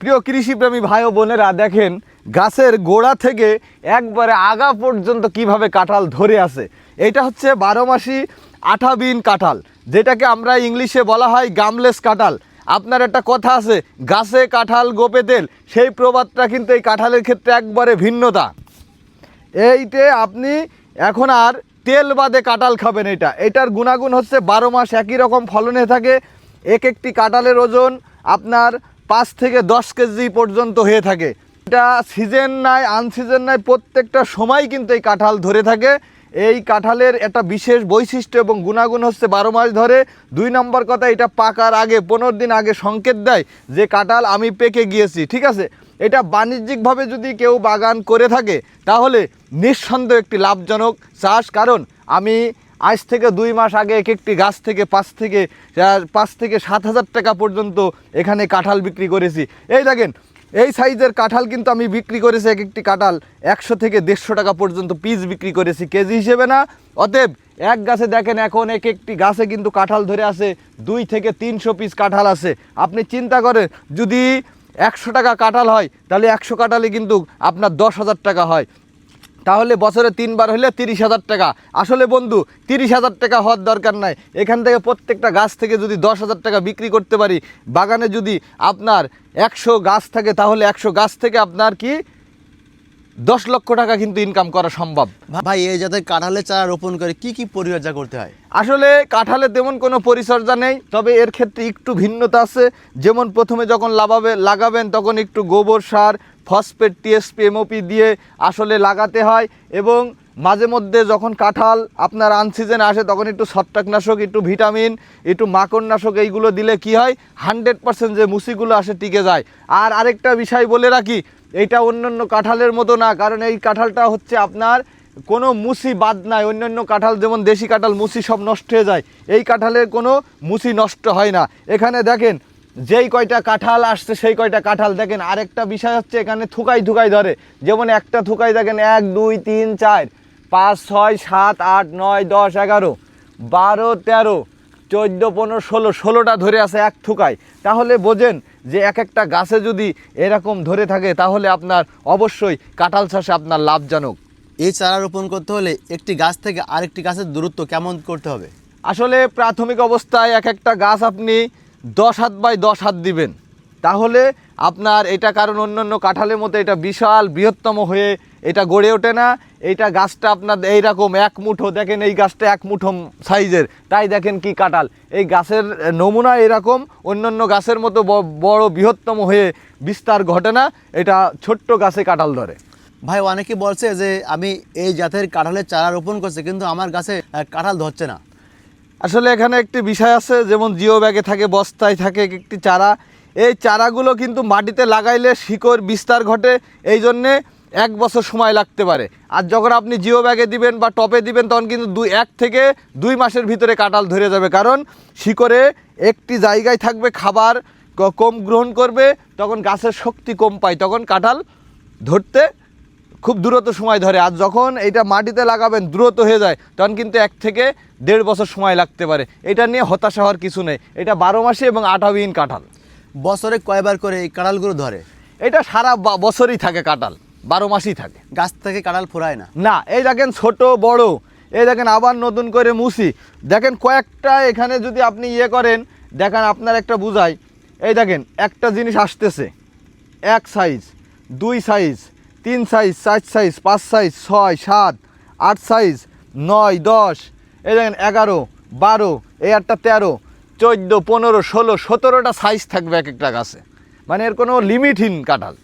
প্রিয় কৃষিপ্রেমী ভাই ও বোনেরা, দেখেন গাছের গোড়া থেকে একবারে আগা পর্যন্ত কীভাবে কাঁঠাল ধরে আছে। এটা হচ্ছে বারো মাসি আঠাবিন কাঁঠাল, যেটাকে আমরা ইংলিশে বলা হয় গামলেস কাঁঠাল। আপনার একটা কথা আছে, গাছে কাঁঠাল গোপে তেল, সেই প্রবাদটা কিন্তু এই কাঁঠালের ক্ষেত্রে একবারে ভিন্নতা। এইতে আপনি এখন আর তেল বাদে কাঁঠাল খাবেন এটা। এটার গুণাগুণ হচ্ছে বারো মাস একই রকম ফলনে থাকে এক একটি কাঁঠালের ওজন আপনার পাঁচ থেকে দশ কেজি পর্যন্ত হয়ে থাকে। এটা সিজন নাই আনসিজন নাই, প্রত্যেকটা সময় কিন্তু এই কাঁঠাল ধরে থাকে। এই কাঁঠালের একটা বিশেষ বৈশিষ্ট্য এবং গুণাগুণ হচ্ছে বারো মাস ধরে। দুই নম্বর কথা, এটা পাকার আগে, পনেরো দিন আগে সংকেত দেয় যে কাঁঠাল আমি পেকে গিয়েছি, ঠিক আছে? এটা বাণিজ্যিকভাবে যদি কেউ বাগান করে থাকে, তাহলে নিঃসন্দেহ একটি লাভজনক চাষ। কারণ আমি আজ থেকে দুই মাস আগে এক একটি গাছ থেকে পাঁচ থেকে পাঁচ থেকে সাত হাজার টাকা পর্যন্ত এখানে কাঁঠাল বিক্রি করেছি। এই দেখেন, এই সাইজের কাঁঠাল কিন্তু আমি বিক্রি করেছি এক একটি কাঁঠাল একশো থেকে দেড়শো টাকা পর্যন্ত পিস বিক্রি করেছি, কেজি হিসেবে না। অতএব এক গাছে দেখেন এখন এক একটি গাছে কিন্তু কাঁঠাল ধরে আছে, দুই থেকে তিনশো পিস কাঁঠাল আছে। আপনি চিন্তা করেন, যদি একশো টাকা কাঁঠাল হয়, তাহলে একশো কাঁঠালে কিন্তু আপনার দশ হাজার টাকা হয়। তাহলে বছরে তিনবার হলে তিরিশ হাজার টাকা। আসলে বন্ধু তিরিশ হাজার টাকা হওয়ার দরকার নাই। এখান থেকে প্রত্যেকটা গাছ থেকে যদি দশ হাজার টাকা বিক্রি করতে পারি বাগানে যদি আপনার একশো গাছ থাকে তাহলে একশো গাছ থেকে আপনার কি দশ লক্ষ টাকা কিন্তু ইনকাম করা সম্ভব। ভাই এই জাতের কাঁঠালের চারা রোপণ করে কি কি পরিচর্যা করতে হয়? আসলে কাঁঠালে তেমন কোনো পরিচর্যা নেই তবে এর ক্ষেত্রে একটু ভিন্নতা আছে। যেমন প্রথমে যখন লাগাবে লাগাবেন তখন একটু গোবর সার ফসফেট টিএসপি এমওপি দিয়ে আসলে লাগাতে হয় এবং মাঝে মধ্যে যখন কাঁঠাল আপনার আনসিজেন আসে, তখন একটু ছত্রাকনাশক, একটু ভিটামিন একটু মাকড়নাশক এইগুলো দিলে কি হয়? হান্ড্রেড পার্সেন্ট যে মুসিগুলো আসে টিকে যায়। আর আরেকটা বিষয় বলে রাখি, এটা অন্যান্য কাঁঠালের মতো না, কারণ এই কাঁঠালটা হচ্ছে আপনার কোনো মুসি বাদ নাই। অন্যান্য কাঁঠাল, যেমন দেশি কাঁঠাল, মুসি সব নষ্ট হয়ে যায়। এই কাঁঠালের কোনো মুসি নষ্ট হয় না। এখানে দেখেন যেই কয়টা কাঁঠাল আসছে সেই কয়টা কাঁঠাল দেখেন। আরেকটা বিষয় হচ্ছে এখানে থুকাই থুকাই ধরে। যেমন একটা থুকাই দেখেন এক দুই তিন চার পাঁচ ছয় সাত আট নয় দশ এগারো বারো তেরো চোদ্দ পনেরো ষোলো ষোলোটা ধরে আছে এক থুকায় তাহলে বোঝেন যে এক একটা গাছে যদি এরকম ধরে থাকে তাহলে আপনার অবশ্যই কাঁঠাল চাষে আপনার লাভজনক। এই চারা রোপণ করতে হলে একটি গাছ থেকে আরেকটি গাছের দূরত্ব কেমন করতে হবে? আসলে প্রাথমিক অবস্থায় এক একটা গাছ আপনি দশ হাত বাই দশ হাত দিবেন। তাহলে আপনার এটা কারণ অন্য অন্য কাঁঠালের মতো এটা বিশাল, বৃহত্তম হয়ে এটা গড়ে ওঠে না। এইটা গাছটা আপনার এইরকম এক মুঠো, দেখেন এই গাছটা এক মুঠো সাইজের। তাই দেখেন কি কাঁঠাল। এই গাছের নমুনা এরকম, অন্যান্য গাছের মতো বড়, বৃহত্তম হয়ে বিস্তার ঘটে না। এটা ছোট্ট গাছে কাঁঠাল ধরে। ভাই, অনেকে বলছে যে, আমি এই জাতের কাঁঠালের চারা রোপণ করছি, কিন্তু আমার গাছে কাঁঠাল ধরছে না। আসলে এখানে একটি বিষয় আছে, যেমন জিও ব্যাগে থাকে, বস্তায় থাকে একটি চারা। এই চারাগুলো কিন্তু মাটিতে লাগাইলে শিকড় বিস্তার ঘটে, এই জন্যে এক বছর সময় লাগতে পারে। আর যখন আপনি জিও ব্যাগে দিবেন বা টপে দিবেন, তখন কিন্তু দুই, এক থেকে দুই মাসের ভিতরে কাঁঠাল ধরে যাবে। কারণ শিকড়ে একটি জায়গায় থাকবে খাবার কম গ্রহণ করবে, তখন গাছের শক্তি কম পায়, তখন কাঁঠাল ধরতে খুব দ্রুত সময় ধরে। আর যখন এটা মাটিতে লাগাবেন দ্রুত হয়ে যায় তখন কিন্তু এক থেকে দেড় বছর সময় লাগতে পারে। এটা নিয়ে হতাশা হওয়ার কিছু নেই। এটা বারো মাসে এবং আঠাবিহীন কাঁঠাল। বছরে কয়বার করে এই কাঁঠালগুলো ধরে? এটা সারা বছরই থাকে কাঁঠাল। বারো মাসই থাকে। গাছ থেকে কাঁঠাল ফোরায় না? না এই দেখেন ছোট বড় এই দেখেন আবার নতুন করে মুসি। দেখেন কয়েকটা এখানে যদি আপনি ইয়ে করেন দেখেন আপনার একটা বুঝাই। এই দেখেন একটা জিনিস আসতেছে। এক সাইজ দুই সাইজ তিন সাইজ চার সাইজ পাঁচ সাইজ ছয়, সাত, আট সাইজ নয়, দশ। এই দেখেন, এগারো, বারো, এই একটা তেরো, চোদ্দ, পনেরো, ষোলো, সতেরোটা সাইজ থাকবে এক একটা গাছে। মানে এর কোনো লিমিটহীন কাঁঠাল।